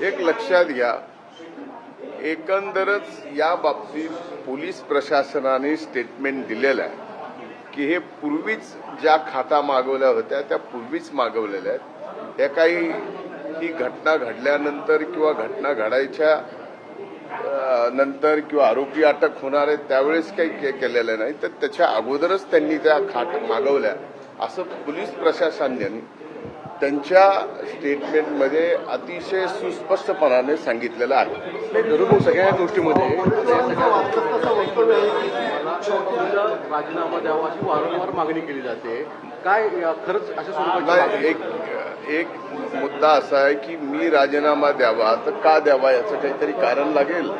एक लक्षात घ्या. एकंदरच या बाबतीत पोलीस प्रशासनाने स्टेटमेंट दिलेलं आहे की हे पूर्वीच ज्या खाता मागवल्या होत्या त्या पूर्वीच मागवलेल्या आहेत. त्या काही ही घटना घडल्यानंतर किंवा घटना घडायच्या नंतर किंवा आरोपी अटक होणार आहेत त्यावेळेस काही केलेलं नाही. तर त्याच्या अगोदरच त्यांनी त्या खाट मागवल्या. असं पोलीस प्रशासनाने त्यांच्या स्टेटमेंटमध्ये अतिशय सुस्पष्टपणाने सांगितलेलं आहे. धरून सगळ्या गोष्टीमध्ये राजीनामा द्यावा अशी वारंवार मागणी केली जाते. काय खरंच अशा नाही? एक एक मुद्दा असा आहे की मी राजीनामा द्यावा तर का द्यावा याचं काहीतरी कारण लागेल?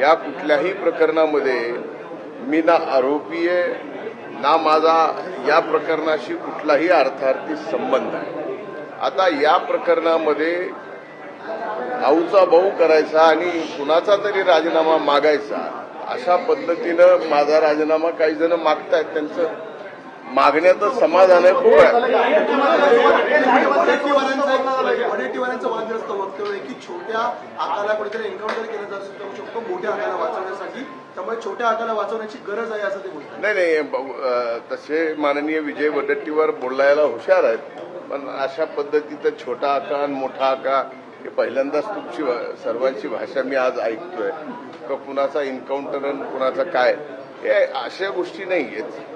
या कुठल्याही प्रकरणामध्ये मी ना आरोपी आहे ना माझा या प्रकरणाशी कुठलाही अर्थार्थी संबंध आहे आता या प्रकरणामध्ये भाऊचा भाऊ करायचा आणि कुणाचा तरी राजीनामा मागायचा अशा पद्धतीनं माझा राजीनामा काही जण मागतायत त्यांचं मागण्याचं समाधान आहे. खूप आहे की छोट्या कुठेतरी एन्काउंटर केलं जाऊ शकतो मोठ्या आकाला वाचवण्यासाठी. त्यामुळे छोट्या वाचवण्याची गरज आहे असं ते बोलतात. नाही नाही तसे माननीय विजय वडट्टीवर बोलायला हुशार आहेत. पण अशा पद्धतीचं छोटा आका आणि मोठा आका हे पहिल्यांदाच तुमची सर्वांची भाषा मी आज ऐकतोय. का कुणाचा एन्काउंटर आणि कुणाचा काय? हे अशा गोष्टी नाही आहेत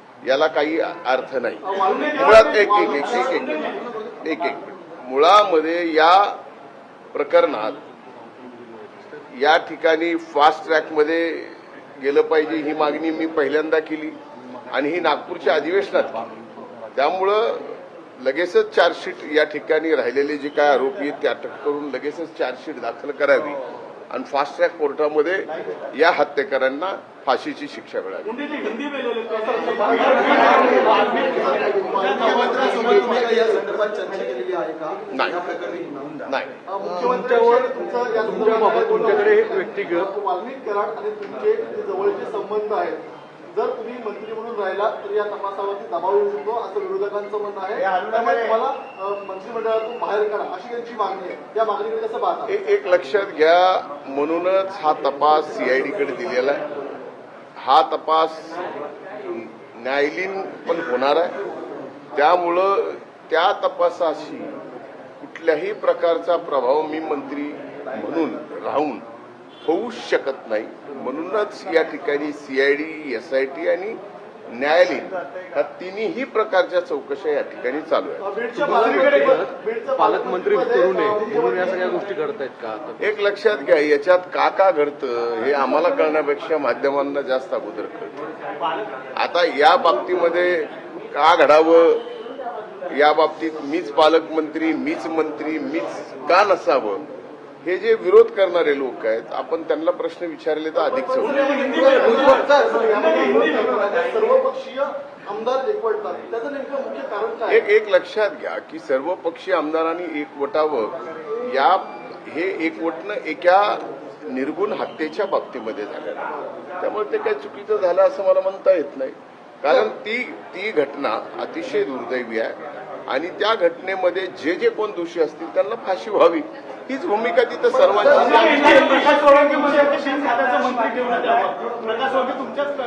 याला काही अर्थ नाही मुळात एक एक एक एक एक एक एक मुळामध्ये या प्रकरणात या ठिकाणी फास्ट ट्रॅकमध्ये गेलं पाहिजे ही मागणी मी पहिल्यांदा केली आणि ही नागपूरच्या अधिवेशनात केली त्यामुळं लगेचच चार्जशीट या ठिकाणी राहिलेले जे काय आरोपी आहेत ते अटक करून लगेचच चार्जशीट दाखल करावी आणि फास्ट ट्रॅक कोर्टामध्ये या हत्येकरांना फाशीची शिक्षा मिळावी मुख्यमंत्र्यांसोबत तुम्ही काही या संदर्भात चर्चा केलेली आहे का नाही. या प्रकरणी नाही मुख्यमंत्र्यांवर तुमचं या तुमच्याबाबत तुमच्याकडे एक व्यक्तिगत वाल्मिक कराड आणि तुमचे जवळचे संबंध आहेत जर तुम्ही मंत्री म्हणून राहिला तर या तपासावरती दबाव येऊ शकतो असं विरोधकांचं म्हणणं आहे. त्यामुळे तुम्हाला मंत्रिमंडळातून बाहेर काढा अशी त्यांची मागणी आहे. या मागणीकडे कसं पाहता? एक एक लक्षात घ्या म्हणूनच हा तपास सीआयडीकडे दिलेला आहे. हा तपास न्यायालयीन पण होणार आहे. त्यामुळं त्या तपासाशी कुठल्याही प्रकारचा प्रभाव मी मंत्री म्हणून राहून होऊ शकत नाही. म्हणूनच या ठिकाणी सीआयडी एसआयटी आणि न्यायालयीन. ह्या तिन्ही प्रकारच्या चौकशा या ठिकाणी चालू आहेत. पालकमंत्री- म्हणून या सगळ्या गोष्टी घडत आहेत का? एक लक्षात घ्या याच्यात का का घडतं हे आम्हाला कळण्यापेक्षा माध्यमांना जास्त अगोदर कळतं. आता या बाबतीमध्ये का घडावं या बाबतीत मीच पालकमंत्री मीच मंत्री मीच का नसावं हे जे विरोध करणारे लोक आहेत आपण त्यांना प्रश्न विचारले तर अधिक चौकशी सर्वपक्षीय आमदार एकवटतात. त्याचं नेमकं मुख्य कारण काय? एक एक लक्षात घ्या की सर्व पक्षीय आमदारांनी एकवटावं. या हे एकवटणं एका निर्गुण हत्येच्या बाबतीमध्ये झालं त्यामुळे ते काही चुकीचं झालं असं मला म्हणता येत नाही. कारण ती ती घटना अतिशय दुर्दैवी आहे. आणि त्या घटनेमध्ये जे जे कोण दोषी असतील त्यांना फाशी व्हावी. हीच भूमिका तिथं सर्वांची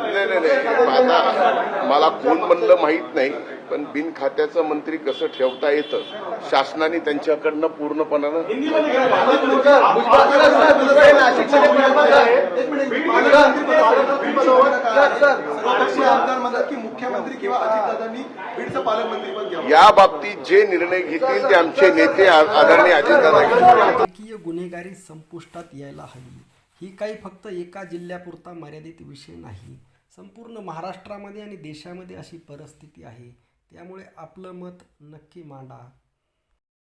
नाही नाही नाही. आता मला कोण म्हणलं माहीत नाही पण बिन खात्याचं मंत्री कसं ठेवता येतं शासनाने त्यांच्याकडनं पूर्णपणानं या बाबतीत जे निर्णय घेतील ते आमचे नेते आदरणीय अजितदादा घेतील. राजकीय गुन्हेगारी संपुष्टात यायला हवी. ही काही फक्त एका जिल्ह्यापुरता मर्यादित विषय नाही. संपूर्ण महाराष्ट्रामध्ये आणि देशामध्ये अशी परिस्थिती आहे. त्यामुळे आपलं मत नक्की मांडा.